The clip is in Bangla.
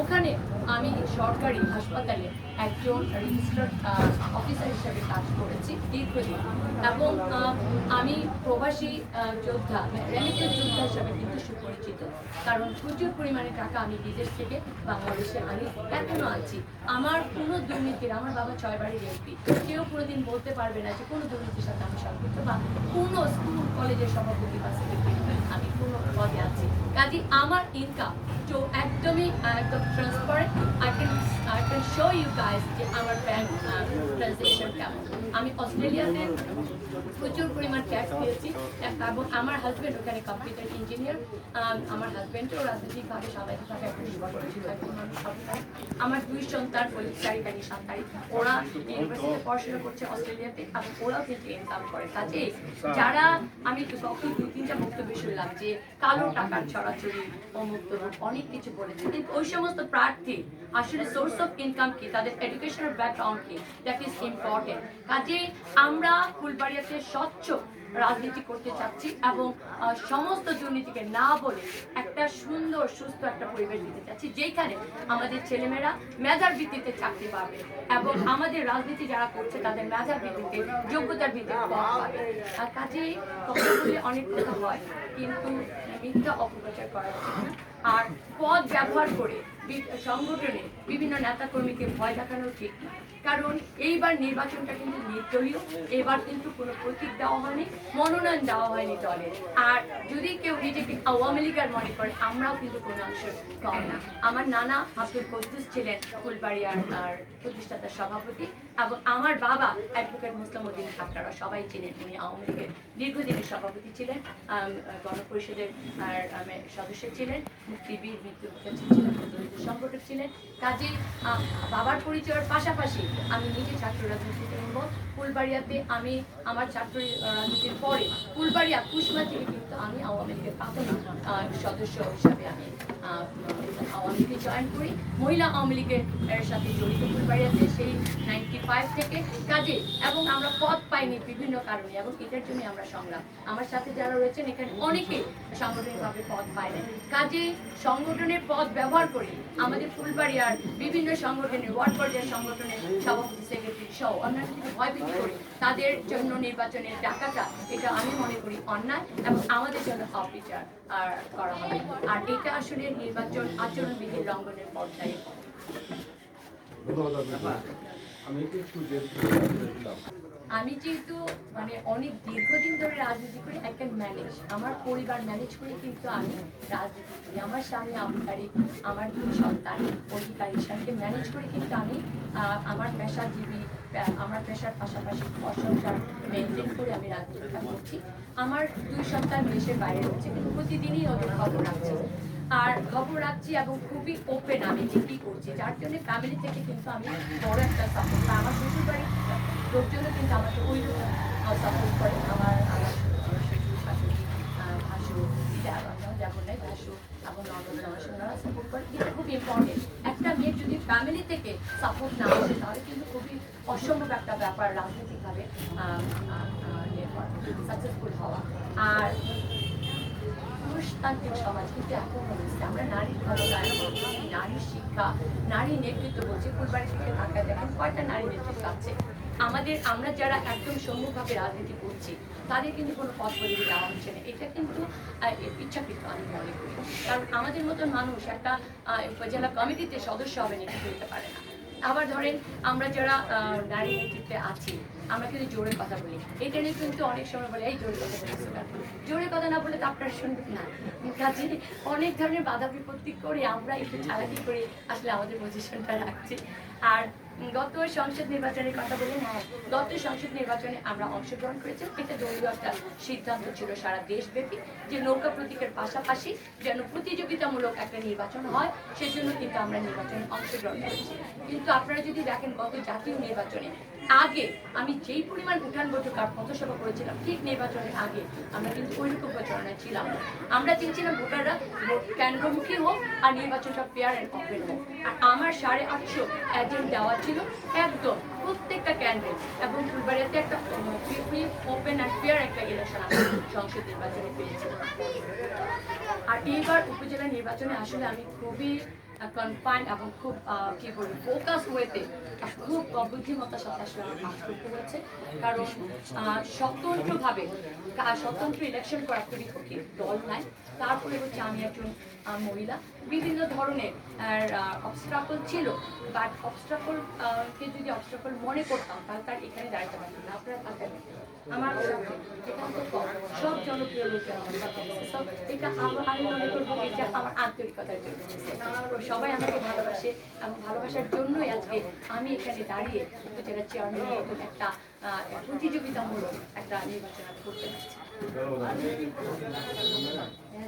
ওখানে আমি সরকারি হাসপাতালে একজন রেজিস্টার্ড অফিসার হিসেবে কাজ করেছি দীর্ঘদিন। এবং আমি প্রবাসী যোদ্ধা রেমিটেন্স যোদ্ধা হিসেবে কিন্তু সুপরিচিত। কারণ প্রচুর পরিমাণে টাকা আমি বিদেশ থেকে বাংলাদেশে আনি, এখনও আছি। আমার কোনো দুর্নীতির, আমার বাবা ছয়বারের এমপি কেউ কোনোদিন বলতে পারবে না যে কোনো দুর্নীতির সাথে আমি সম্পৃক্ত বা কোনো স্কুল কলেজের সভাপতি বা সেক্রেটারি আমি কোনো পদে আছি। কাজে আমার ইনকাম তো একদমই একদম transparent I can I can show you guys যে আমার ট্রানজেকশন কেমন আমি অস্ট্রেলিয়াতে প্রচুর পরিমাণ ট্যাক্স দিয়েছি এবং আমার হাজব্যান্ড ওখানে কম্পিউটার ইঞ্জিনিয়ার আমার হাজব্যান্ডও রাজনৈতিকভাবে মানুষ সরকার আমার দুই সন্তান সাত তারিখ ওরা ইউনিভার্সিটিতে পড়াশোনা করছে অস্ট্রেলিয়াতে, এবং ওরাও কিন্তু ইনকাম করে। কাজে যারা আমি তো তখন দুই, তিনটা বক্তব্য শুনলাম যে কালো টাকার ছড়াছড়ি, অমুক তমুক, অনেক কিছু বলেছে। কিন্তু ওই সমস্ত প্রার্থী আসলে সোর্স অফ ইনকাম কি, তাদের এডুকেশনাল ব্যাকগ্রাউন্ড কি দ্যাট ইজ ইম্পর্টেন্ট কাজে আমরা ফুলবাড়িয়াতে স্বচ্ছ রাজনীতি করতে চাচ্ছি এবং সমস্ত দুর্নীতিকে না বলে একটা সুন্দর, সুস্থ একটা পরিবেশ দিতে চাচ্ছি যেখানে আমাদের ছেলেমেয়েরা মেধার ভিত্তিতে চাকরি পাবে এবং আমাদের রাজনীতি যারা করছে তাদের মেধার ভিত্তিতে, যোগ্যতার ভিত্তিতে পাবে। আর কাজেই কথা অনেক কথা হয়, কিন্তু মিথ্যা অপপ্রচার করা আর পদ ব্যবহার করে সংগঠনে বিভিন্ন নেতাকর্মীকে ভয় দেখানো ঠিক না কারণ এইবার নির্বাচনটা কিন্তু নির্দলীয়, এবার কিন্তু কোনো প্রতীক দেওয়া হয়নি, মনোনয়ন দেওয়া হয়নি দলে। আর যদি কেউ নিজেকে আওয়ামী লীগের মনে করে, আমরাও কিন্তু কোনো অংশ কম না। আমার নানা আব্দুল কদ্দুস ছিলেন ফুলবাড়িয়ার, আর প্রতিষ্ঠাতা সভাপতি, এবং আমার বাবা অ্যাডভোকেট মুসলিম উদ্দিন আপনারা সবাই চিনেন উনি আওয়ামী লীগের দীর্ঘদিনের সভাপতি ছিলেন গণপরিষদের, আর সদস্য ছিলেন, মুক্তিবীর মৃত্যু সংগঠক ছিলেন। কাজে বাবার পরিচয়ের পাশাপাশি আমি নিজে ছাত্র রাজনীতিতে নেব ফুলবাড়িয়াতে আমি আমার ছাত্র রাজনীতির পরে ফুলবাড়িয়া কুসমা থেকে কিন্তু আমি আওয়ামী লীগের প্রাথমিক সদস্য হিসাবে আমি আওয়ামী লীগে জয়েন করি। মহিলা আওয়ামী লীগের সাথে জড়িত ফুলবাড়িয়াতে সেই নাইনটি ফাইভ থেকে। কাজে, এবং আমরা পথ পাইনি বিভিন্ন কারণে, এবং এটার জন্য আমরা সংগ্রাম। আমার সাথে যারা রয়েছেন, এখানে অনেকে সাংগঠনিকভাবে পদ পায়নি কাজে, সংগঠনের পথ ব্যবহার করে আমাদের ফুলবাড়িয়ার বিভিন্ন সংগঠনের, ওয়ার্ড পর্যায়ের সংগঠনের সভাপতি, সেক্রেটারি সহ অন্যান্য কিছু ভয়ভীতি করে তাদের জন্য নির্বাচনের টাকাটা, এটা আমি মনে করি অন্যায়, এবং আমাদের জন্য অবিচার আর করা হবে। আর এটা আসলে নির্বাচন আচরণবিধির লঙ্ঘনের পর্যায়ে ধন্যবাদ। আমি যেহেতু মানে অনেক দীর্ঘদিন ধরে রাজনীতি করি আই ক্যান ম্যানেজ আমার পরিবার ম্যানেজ করে কিন্তু আমি রাজনীতি করি। আমার স্বামী আবুকারী আমার দুই সন্তান, অধিকারী সাথে ম্যানেজ করে কিন্তু আমি আমার পেশাজীবী আমার পেশার পাশাপাশি অসংসার মেনটেন করে আমি রাজনীতিটা করছি। আমার দুই সন্তান দেশের বাইরে রয়েছে, কিন্তু প্রতিদিনই ওদের খবর রাখছি আর খবর রাখছি এবং খুবই ওপেন আমি কি করছি। যার জন্য ফ্যামিলি থেকে কিন্তু আমি বড় একটা সাপোর্ট আমার শ্বশুর বাড়ির লোকজনও কিন্তু আমাকে ওই রকম সাপোর্ট করে। আমার আমার শ্বশুর শাশুড়ি ভাসু যেমন নাই ভাসু সাপোর্ট করে। এটা খুব ইম্পর্টেন্ট একটা মেয়ের যদি ফ্যামিলি থেকে সাপোর্ট না আসে, তাহলে কিন্তু খুবই অসম্ভব একটা ব্যাপার রাজনৈতিকভাবে সাকসেসফুল হওয়া। আর পুরুষতান্ত্রিক সমাজ কিন্তু এখন হচ্ছে আমরা নারীর ক্ষমতায়ন নারীর শিক্ষা নারী নেতৃত্ব বলছি ফুলবাড়ি থেকে ঢাকা দেখেন কয়টা নারী নেতৃত্ব আছে আমাদের আমরা যারা একদম সম্মুখভাবে রাজনীতি করছি তাদের কিন্তু কোনো পথ পদবি দেওয়া হচ্ছে না এটা কিন্তু ইচ্ছাকৃত আমি মনে করি কারণ আমাদের মতন মানুষ একটা উপজেলা কমিটিতে সদস্য হবে নেতৃত্ব দিতে পারে না আবার ধরেন আমরা যারা নারী নেতৃত্বে আছি আমরা কিন্তু জোরে কথা বলি এটা নিয়ে কিন্তু অনেক সময় বলে, এই জোরে কথা কেন?" জোরে কথা না বলে তো আপনার শুনবেন না কাজে অনেক ধরনের বাধা বিপত্তি করে আমরা একটু চালাকি করে আসলে আমাদের পজিশনটা রাখছি আর গত সংসদ নির্বাচনের কথা বলেন হ্যাঁ গত সংসদ নির্বাচনে আমরা অংশগ্রহণ করেছি। এটা দলীয় একটা সিদ্ধান্ত ছিল সারা দেশব্যাপী যে নৌকা প্রতীকের পাশাপাশি যেন প্রতিযোগিতামূলক একটা নির্বাচন হয়, সেজন্য কিন্তু আমরা নির্বাচনে অংশগ্রহণ করেছি। কিন্তু আপনারা যদি দেখেন গত জাতীয় নির্বাচনে, আগে আমি যেই পরিমাণ উঠান বৈঠক আর পথসভা করেছিলাম, ঠিক নির্বাচনের আগে আমরা কিন্তু ওইরকম প্রচারণায় ছিলাম আমরা চেয়েছিলাম ভোটাররা ভোট কেন্দ্রমুখী হোক আর নির্বাচনটা ফেয়ার অ্যান্ড ওপেন হোক। আর আমার সাড়ে আটশো এজেন্ট দেওয়া ছিল একদম প্রত্যেকটা ক্যান্ডিডেট এবং ফুলবাড়িয়াতে একটা ওপেন অ্যান্ড ফেয়ার একটা ইলেকশন সংসদ নির্বাচনে পেয়েছিল। আর এইবার উপজেলা নির্বাচনে আসলে আমি খুবই এবং খুব কি বলব ফোকাস ওয়েতে খুব বুদ্ধিমত্তার সাথে আসলে কাজ করতে হয়েছে। কারণ স্বতন্ত্রভাবে স্বতন্ত্র ইলেকশন করা কঠিন, দল নাই। তারপরে হচ্ছে আমি একজন মহিলা। বিভিন্ন ধরনের অবস্ট্রাকল ছিল। বাট অবস্ট্রাকল কে যদি অবস্ট্রাকল মনে করতাম, তাহলে তার এখানে দাঁড়াতে পারতাম না। আমার সব জনপ্রিয় লোক। এটা আমি মনে করব এটা আমার আন্তরিকতার জন্য সবাই আমাকে ভালোবাসে ভালোবাসার জন্যই আজকে আমি এখানে দাঁড়িয়ে উপজেলা চেয়ারম্যান একটা প্রতিযোগিতামূলক একটা নির্বাচন করতে পারছি